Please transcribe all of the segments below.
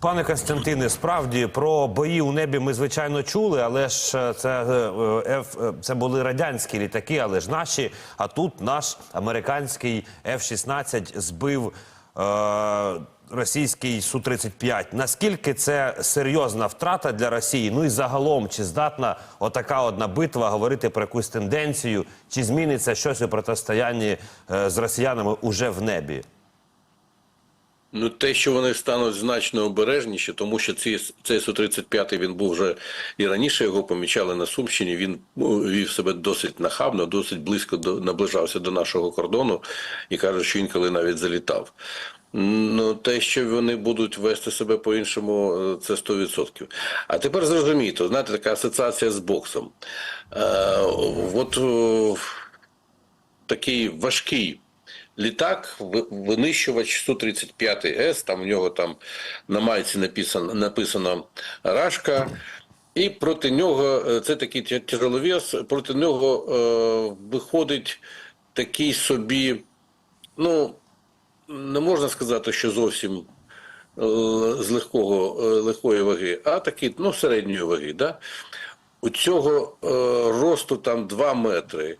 Пане Костянтине, справді про бої у небі ми звичайно чули, але ж е, це, е, е, F, е, це були радянські літаки, але ж наші. А тут наш американський F-16 збив е, російський Су-35. Наскільки це серйозна втрата для Росії? Ну і загалом, чи здатна отака одна битва говорити про якусь тенденцію, чи зміниться щось у протистоянні з росіянами уже в небі? Ну, те, що вони стануть значно обережніші, тому що ці, цей Су-35 він був вже і раніше його помічали на Сумщині. Він ну, вів себе досить нахабно, досить близько до наближався до нашого кордону і кажуть, що інколи навіть залітав. Ну, те, що вони будуть вести себе по-іншому, е, це 100%. А тепер зрозумійте, знаєте, така асоціація з боксом. Е, от е, такий важкий літак, винищувач Су-35С, там в нього там на майці написано, написано Рашка. І проти нього е, це такий тя- тяжеловес, проти нього е, виходить такий собі, ну не можна сказати, що зовсім е, з легкого, е, легкої ваги, а такий, ну, середньої ваги. Да? У цього е, росту там 2 метри,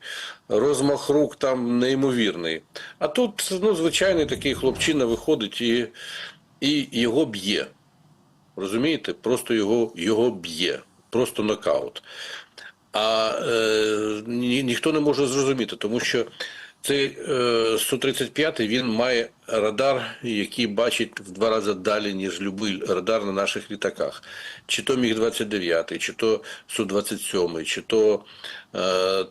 розмах рук там неймовірний. А тут, ну, звичайний такий хлопчина виходить і, і його б'є. Розумієте? Просто його, його б'є, просто нокаут. А е, ні, ніхто не може зрозуміти, тому що цей е, Су-35 він має радар, який бачить в два рази далі, ніж будь-який радар на наших літаках. Чи то Міг-29, чи то Су-27, чи то е,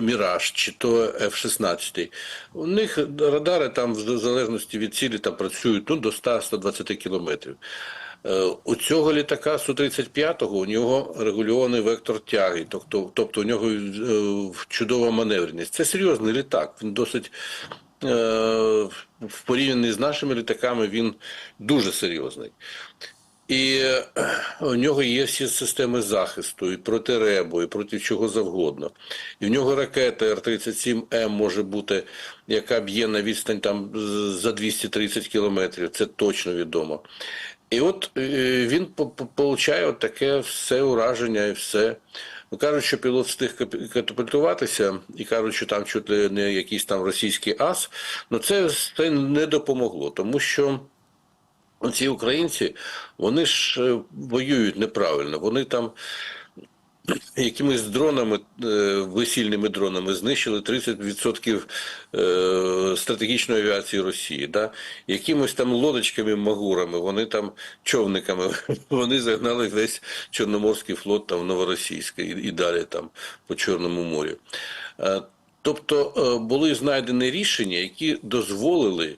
Міраж, чи то F-16. У них радари там в залежності від цілі там працюють ну, до 100-120 кілометрів. Е, У цього літака Су-35 у нього регульований вектор тяги, тобто, тобто у нього е, чудова маневреність. Це серйозний літак. Він досить е, в порівнянні з нашими літаками він дуже серйозний. І у нього є всі системи захисту, і проти ребу, і проти чого завгодно. І в нього ракета Р-37М може бути, яка б'є на відстань там за 230 кілометрів, це точно відомо. І от е, він по- по- получає от таке все ураження і все. Ну, кажуть, що пілот встиг катапультуватися, і кажуть, що там чути не якийсь там російський ас. Ну це, це не допомогло, тому що. Ці українці, вони ж е, воюють неправильно. Вони там якимись дронами, е, весільними дронами знищили 30% е, стратегічної авіації Росії. Да? Якимось там лодочками, магурами, вони там човниками, вони загнали весь Чорноморський флот там в Новоросійське і, далі там по Чорному морю. Е, Тобто були знайдені рішення, які дозволили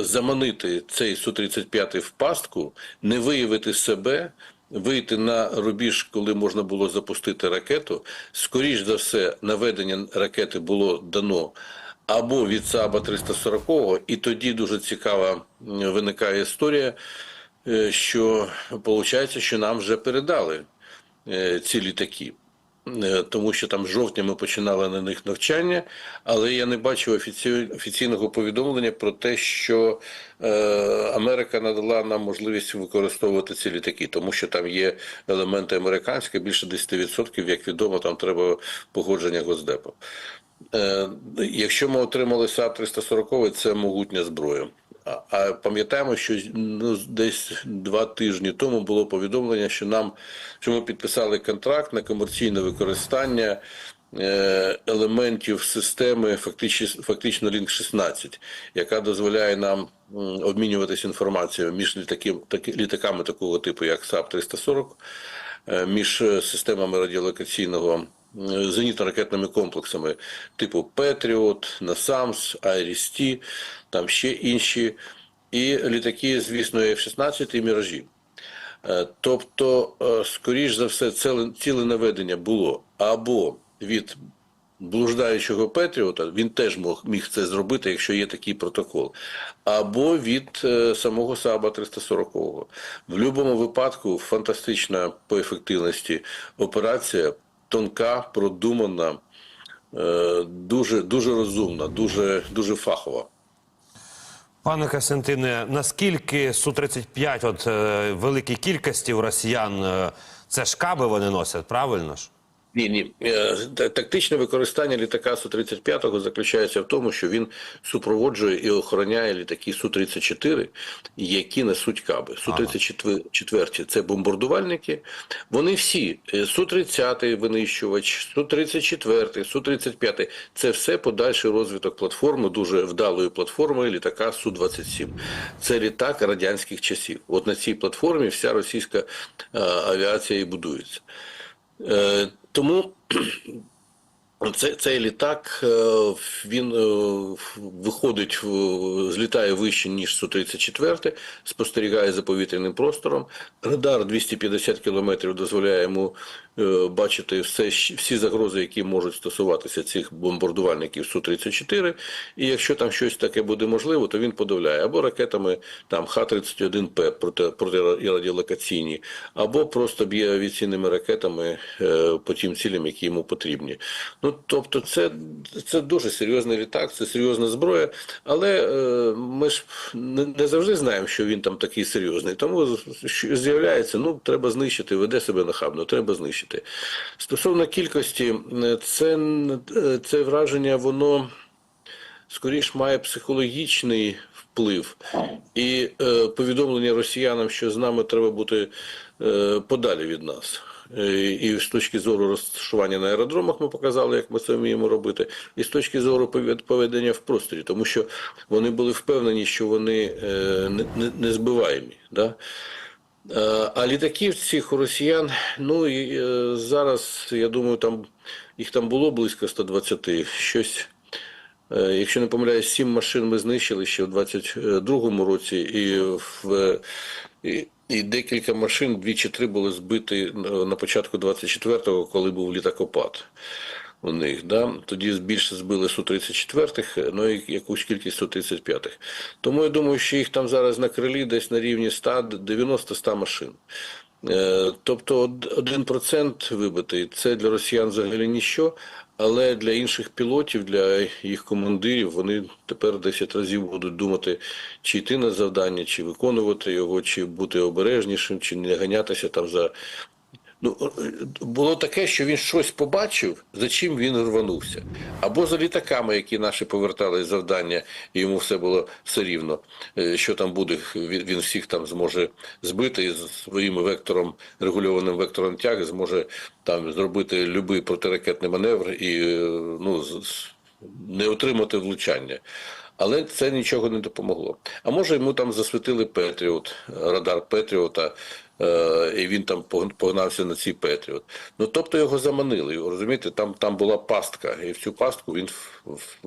заманити цей Су-35 в пастку, не виявити себе, вийти на рубіж, коли можна було запустити ракету. Скоріш за все, наведення ракети було дано або від САБа 340 і тоді дуже цікава виникає історія, е, що виходить, що нам вже передали е, ці літаки. Е, Тому що там з жовтня ми починали на них навчання, але я не бачив офіці- офіційного повідомлення про те, що е, Америка надала нам можливість використовувати ці літаки, тому що там є елементи американські, більше 10%, як відомо, там треба погодження Госдепу. Е, якщо ми отримали САП 340 це могутня зброя. А, пам'ятаємо, що ну, десь два тижні тому було повідомлення, що нам що ми підписали контракт на комерційне використання е, елементів системи фактично, фактично Link 16, яка дозволяє нам обмінюватися інформацією між літаків, таки, літаками такого типу, як САП 340 е, між системами радіолокаційного зенітно-ракетними комплексами типу Петріот, Насамс, Айріс-Ті, там ще інші, і літаки, звісно, F-16 і Міражі. Е, Тобто, е, скоріш за все, ціле, наведення було або від блуждаючого Петріота, він теж міг це зробити, якщо є такий протокол, або від е, самого Саба 340 В будь-якому випадку фантастична по ефективності операція, тонка, продумана, е, дуже, дуже розумна, дуже, дуже фахова. Пане Костянтине, наскільки Су-35 от е, великій кількості у росіян е, це ж каби вони носять, правильно ж? Ні, ні. Е, Тактичне використання літака Су-35 заключається в тому, що він супроводжує і охороняє літаки Су-34, які несуть каби. Су-34 – це бомбардувальники. Вони всі, е, Су-30 винищувач, Су-34, Су-35 – це все подальший розвиток платформи, дуже вдалої платформи літака Су-27. Це літак радянських часів. От на цій платформі вся російська е, авіація і будується. Тому це, цей літак е, він е, виходить, злітає вище, ніж Су-34, спостерігає за повітряним простором. Радар 250 кілометрів дозволяє йому е, бачити все, всі загрози, які можуть стосуватися цих бомбардувальників Су-34. І якщо там щось таке буде можливо, то він подавляє або ракетами там Х-31П проти, протирадіолокаційні, або просто б'є авіаційними ракетами е, по тим цілям, які йому потрібні. Ну тобто, це, це дуже серйозний літак, це серйозна зброя, але е, ми ж не, не завжди знаємо, що він там такий серйозний. Тому що з'являється, ну треба знищити, веде себе нахабно, треба знищити. Стосовно кількості, е, це, е, це враження, воно скоріш має психологічний вплив і е, повідомлення росіянам, що з нами треба бути е, подалі від нас. Е, І з точки зору розташування на аеродромах ми показали, як ми це вміємо робити, і з точки зору поведення в просторі, тому що вони були впевнені, що вони е, не, збиваємі. Да? Е, А літаків цих росіян, ну і зараз, я думаю, там їх там було близько 120, щось. Якщо не помиляюсь, сім машин ми знищили ще в 22-му році, і в і декілька машин, дві чи три були збиті на- на початку 24-го, коли був літакопад у них. Да? Тоді більше збили Су-34, ну і якусь кількість Су-35. Тому я думаю, що їх там зараз на крилі десь на рівні 100, 90-100 машин. Е, Тобто од- 1% вибитий це для росіян взагалі ніщо, але для інших пілотів, для їх командирів, вони тепер 10 разів будуть думати, чи йти на завдання, чи виконувати його, чи бути обережнішим, чи не ганятися там за. Ну, е, було таке, що він щось побачив, за чим він рванувся. Або за літаками, які наші повертали завдання, і йому все було все рівно, е, що там буде, він всіх там зможе збити з своїм вектором, регульованим вектором тяги, зможе там зробити будь-який протиракетний маневр і е, ну, не отримати влучання. Але це нічого не допомогло. А може йому там засвітили Петріот, радар Петріота, і він там пог- погнався на цей Петріот. Ну тобто його заманили. Розумієте, там, там була пастка, і в цю пастку він в-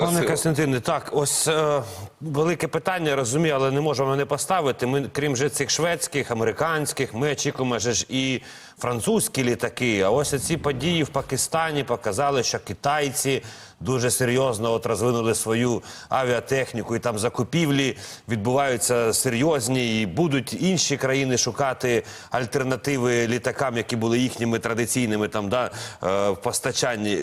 влучив. Пане Костянтине, так, ось е, велике питання, розумію, але не можемо не поставити. Ми, крім же цих шведських, американських, ми очікуємо же ж і французькі літаки. А ось ці події в Пакистані показали, що китайці дуже серйозно от розвинули свою авіатехніку, і там закупівлі відбуваються серйозні, і будуть інші країни шукати альтернативи літакам, які були їхніми традиційними там да, е, в постачанні.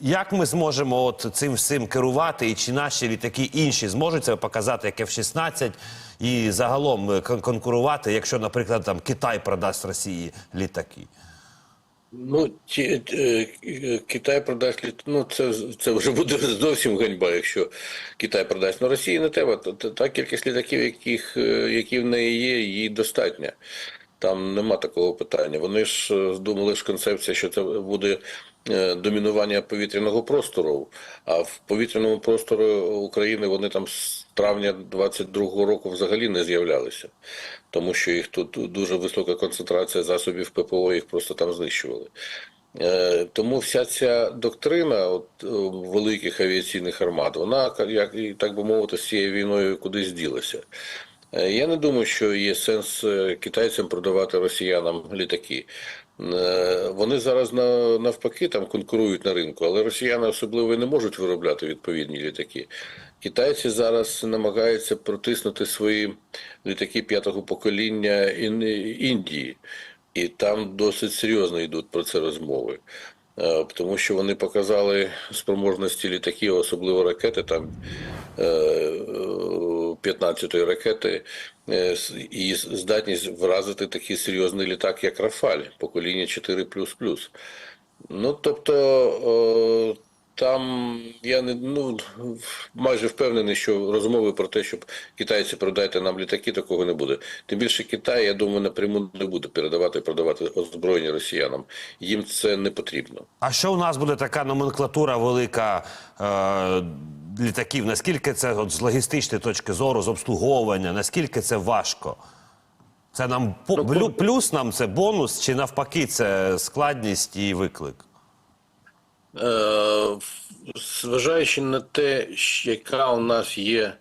Як ми зможемо от цим всім керувати, і чи наші літаки інші зможуть себе показати як F-16 і загалом е, кон- конкурувати, якщо, наприклад, там Китай продасть Росії літаки? Ну, ті, е, е, Китай продасть літ... ну це, це вже буде зовсім ганьба, якщо Китай продасть. Ну, Росії не треба. Та, кількість літаків, яких, які в неї є, їй достатня. Там нема такого питання. Вони ж думали ж концепція, що це буде домінування повітряного простору. А в повітряному просторі України вони там з травня 22-го року взагалі не з'являлися, тому що їх тут дуже висока концентрація засобів ППО, їх просто там знищували. Е, Тому вся ця доктрина от, е, великих авіаційних армад, вона, як так би мовити, з цією війною кудись ділася. Е, Я не думаю, що є сенс е, китайцям продавати росіянам літаки. Е, Вони зараз на- навпаки там конкурують на ринку, але росіяни особливо не можуть виробляти відповідні літаки. Китайці зараз намагаються протиснути свої літаки п'ятого покоління Індії, і там досить серйозно йдуть про це розмови. Е, Тому що вони показали спроможності літаків, особливо ракети, там е, е, 15-ї ракети, е, і здатність вразити такий серйозний літак, як Рафаль, покоління 4++. Ну, тобто, там я не ну майже впевнений, що розмови про те, щоб китайці продайте нам літаки, такого не буде. Тим більше Китай, я думаю, напряму не буде передавати і продавати озброєння росіянам. Їм це не потрібно. А що у нас буде така номенклатура велика е, літаків? Наскільки це от, з логістичної точки зору, з обслуговування, наскільки це важко? Це нам по- плюс нам це бонус, чи навпаки, це складність і виклик? Е, Зважаючи на те, яка у нас є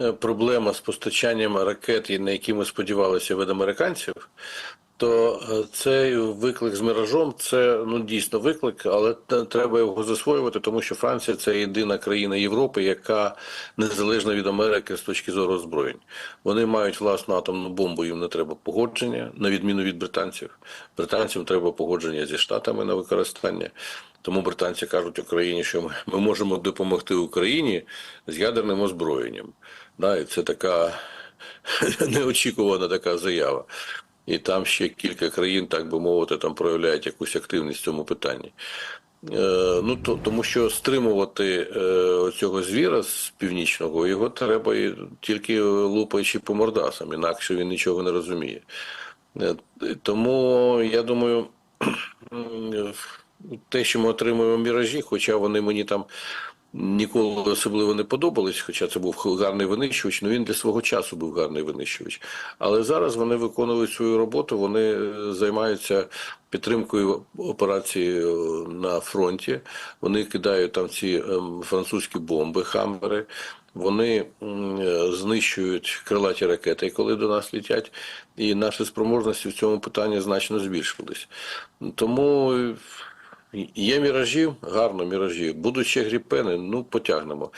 е, проблема з постачанням ракет, на які ми сподівалися від американців, то е, цей виклик з міражом це ну дійсно виклик, але треба його засвоювати, тому що Франція це єдина країна Європи, яка незалежна від Америки з точки зору озброєнь. Вони мають власну атомну бомбу, їм не треба погодження, на відміну від британців. Британцям треба погодження зі штатами на використання. Тому британці кажуть Україні, що ми, ми можемо допомогти Україні з ядерним озброєнням. Да, і це така неочікувана така заява. І там ще кілька країн, так би мовити, там проявляють якусь активність в цьому питанні. Е, ну, то, тому що стримувати е, цього звіра з північного його треба і тільки лупаючи по мордасам, інакше він нічого не розуміє. Е, Тому я думаю, те, що ми отримуємо міражі, хоча вони мені там ніколи особливо не подобались, хоча це був гарний винищувач, ну він для свого часу був гарний винищувач. Але зараз вони виконують свою роботу, вони е, займаються підтримкою операції е, на фронті. Вони кидають там ці ем, французькі бомби, хаммери. Вони е, знищують крилаті ракети, коли до нас літять, і наші спроможності в цьому питанні значно збільшились. Тому є міражі, гарно міражі. Будуть ще гріпени, ну потягнемо.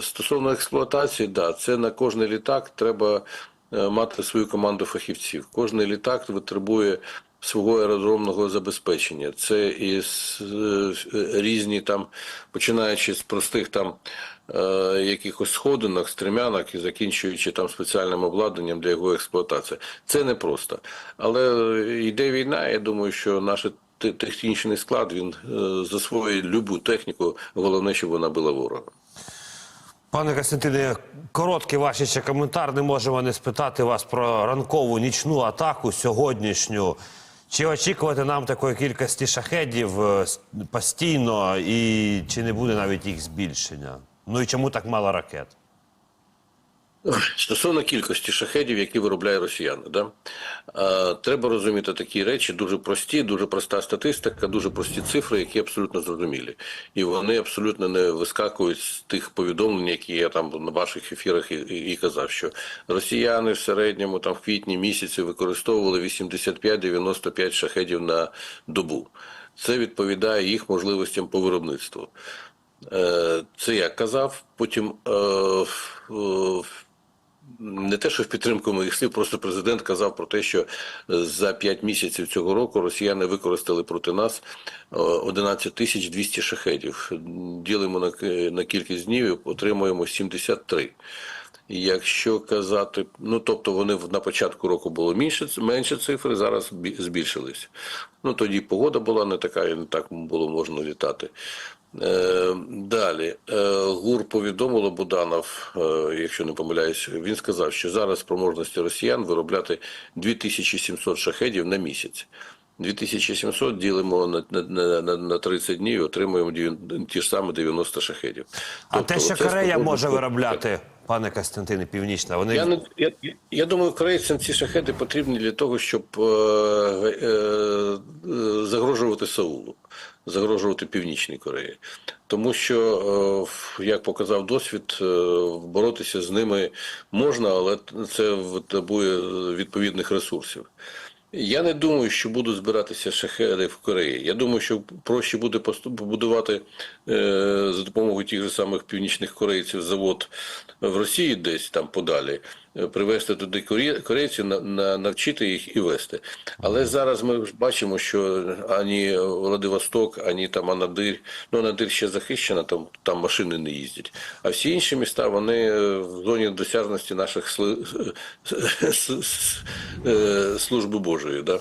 Стосовно експлуатації, да, це на кожний літак треба е, мати свою команду фахівців. Кожний літак витребує свого аеродромного забезпечення. Це і е, різні там, починаючи з простих там е, якихось сходинок, стрімянок і закінчуючи там спеціальним обладнанням для його експлуатації. Це непросто. Але йде війна, я думаю, що наш те- технічний склад він е, засвоює любу техніку, головне, щоб вона була ворога. Пане Костянтине, короткий ваш ще коментар. Не можемо не спитати вас про ранкову нічну атаку сьогоднішню. Чи очікувати нам такої кількості шахедів е, постійно, і чи не буде навіть їх збільшення? Ну і чому так мало ракет? Стосовно кількості шахедів, які виробляють росіяни, да? треба розуміти такі речі дуже прості, дуже проста статистика, дуже прості цифри, які абсолютно зрозумілі. І вони абсолютно не вискакують з тих повідомлень, які я там на ваших ефірах і, і, і казав, що росіяни в середньому там в квітні місяці використовували 85-95 шахедів на добу. Це відповідає їх можливостям по виробництву. Е, Це я казав. Потім е, е, не те, що в підтримку моїх слів, просто президент казав про те, що за 5 місяців цього року росіяни використали проти нас е, 11 тисяч 200 шахедів. Ділимо на, на кількість днів і отримуємо 73. Якщо казати, ну тобто вони на початку року було менше, менше цифри, зараз збільшились. Ну тоді погода була не така, і не так було можна літати. Е, далі е, ГУР повідомило Буданов, е, якщо не помиляюсь, він сказав, що зараз спроможності росіян виробляти 2700 шахедів на місяць. 2700 ділимо на, на, на, на, на 30 днів і отримуємо ті ж самі 90 шахедів. А Тобто те, що Корея може виробляти, пане Костянтине, Північна, вони я, не, я, я думаю, корейцям ці шахеди потрібні для того, щоб е, е, загрожувати Саулу, загрожувати Північній Кореї. Тому що, е, як показав досвід, е, боротися з ними можна, але це потребує відповідних ресурсів. Я не думаю, що будуть збиратися шахеди в Кореї. Я думаю, що проще буде побудувати е, за допомогою тих же самих північних корейців завод в Росії, десь там подалі, привезти туди корейців, на, на, навчити їх і вести. Але зараз ми бачимо, що ані Владивосток, ані там Анадир, ну Анадир ще захищена, там, там машини не їздять. А всі інші міста вони е, в зоні досяжності наших е, служби Божої. Да?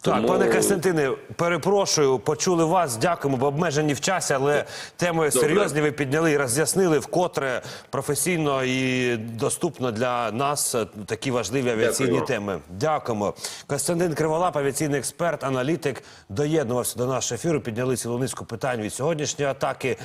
Так, пане Костянтине, перепрошую, почули вас. Дякуємо, бо обмежені в часі, але теми серйозні ви підняли і роз'яснили вкотре професійно і доступно для нас е, такі важливі авіаційні Дякую. теми. Дякуємо. Костянтин Криволап, авіаційний експерт, аналітик, доєднувався до нашого ефіру. Підняли цілу низку питань від сьогоднішньої атаки.